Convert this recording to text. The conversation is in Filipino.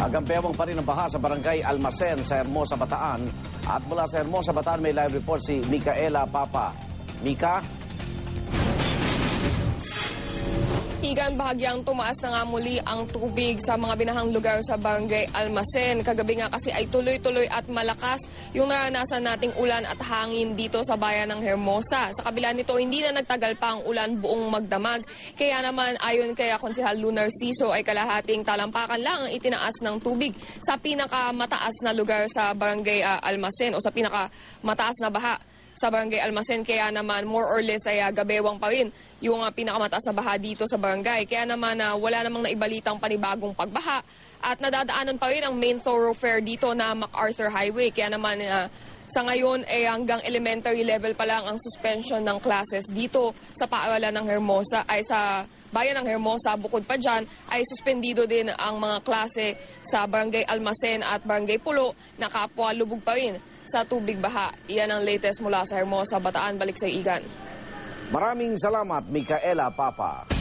Agampewang pa rin ang baha sa barangay Almacen sa Hermosa, Bataan. At mula sa Hermosa, Bataan may live report si Micaela Papa. Mika? Igan, bahagyang tumaas na nga muli ang tubig sa mga binahang lugar sa barangay Almacen. Kagabi nga kasi ay tuloy-tuloy at malakas yung naranasan nating ulan at hangin dito sa bayan ng Hermosa. Sa kabila nito, hindi na nagtagal pa ang ulan buong magdamag. Kaya naman, ayon kay Konsehal Lunar Siso, ay kalahating talampakan lang ang itinaas ng tubig sa pinakamataas na lugar sa barangay ah, Almacen o sa pinakamataas na baha sa barangay Almacen. Kaya naman more or less ay ah, gabewang pa rin yung uh, pinakamataas na baha dito sa barangay. Kaya naman ah, wala namang naibalitang panibagong pagbaha at nadadaanan pa rin ang main thoroughfare dito na MacArthur Highway. Kaya naman ah, sa ngayon ay hanggang elementary level pa lang ang suspension ng classes dito sa paaralan ng Hermosa ay sa bayan ng Hermosa. Bukod pa dyan ay suspendido din ang mga klase sa barangay Almacen at barangay Pulo na kapwa lubog pa rin sa tubig baha. Iyan ang latest mula sa Hermosa, Bataan. Balik sa Igan. Maraming salamat, Micaela Papa.